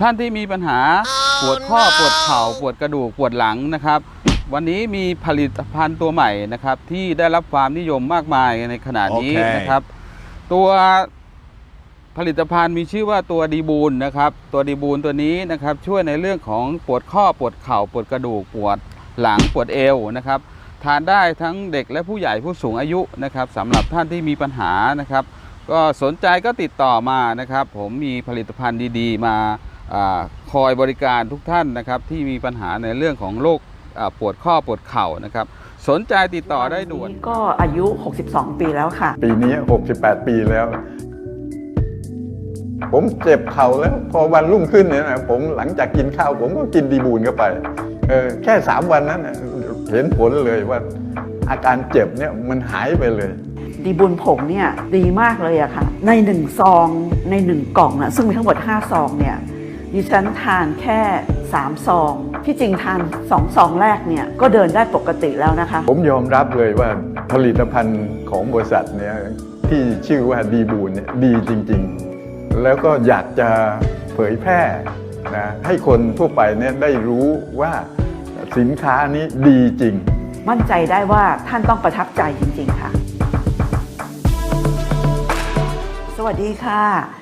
ท่านที่มีปัญหาปวดข้อปวดเข่าปวดกระดูกปวดหลังนะครับ วันนี้มีผลิตภัณฑ์ตัวใหม่นะครับ ที่ได้รับความนิยมมากมายในขณะนี้โอเคนะครับ ตัวผลิตภัณฑ์มีชื่อว่าตัวดีบูลนะครับ ตัวดีบูลตัวนี้นะครับช่วยในเรื่องของปวดข้อปวดเข่าปวดกระดูกปวดหลังปวดเอวนะครับ ทานได้ทั้งเด็กและผู้ใหญ่ผู้สูงอายุนะครับสำหรับท่านที่มีปัญหานะครับ ก็สนใจก็ติดต่อมานะครับ ผมมีผลิตภัณฑ์ดี ๆ มา อาคอยบริการทุกท่านนะครับที่มีปัญหาในเรื่องของโรคอ่าปวดข้อปวดเข่านะครับ สนใจติดต่อได้ด่วนก็อายุ 62 ปีแล้วค่ะ ปีนี้ 68 ปีแล้ว ผมเจ็บเข่าแล้วพอวันรุ่งขึ้นเนี่ยนะผมหลังจากกินข้าวผมก็กินดีบูนเข้าไปเออแค่3วันนั้นน่ะเห็นผลเลยว่าอาการเจ็บเนี่ยมันหายไปเลย ดีบุญผงเนี่ยดีมากเลยอะค่ะ ในหนึ่งซองในหนึ่งกล่องนะซึ่งมีทั้งหมด 5 ซองเนี่ย ดิฉันทานแค่ 3 ซอง ที่จริงทาน2ซองแรกเนี่ยก็เดินได้ปกติแล้วนะคะ ผมยอมรับเลยว่าผลิตภัณฑ์ของบริษัทเนี่ยที่ชื่อว่าดีบูนเนี่ยดีจริงๆ แล้วก็อยากจะเผยแพร่นะให้คนทั่วไปเนี่ยได้รู้ว่าสินค้านี้ดีจริง มั่นใจได้ว่าท่านต้องประทับใจจริงๆค่ะ สวัสดีค่ะ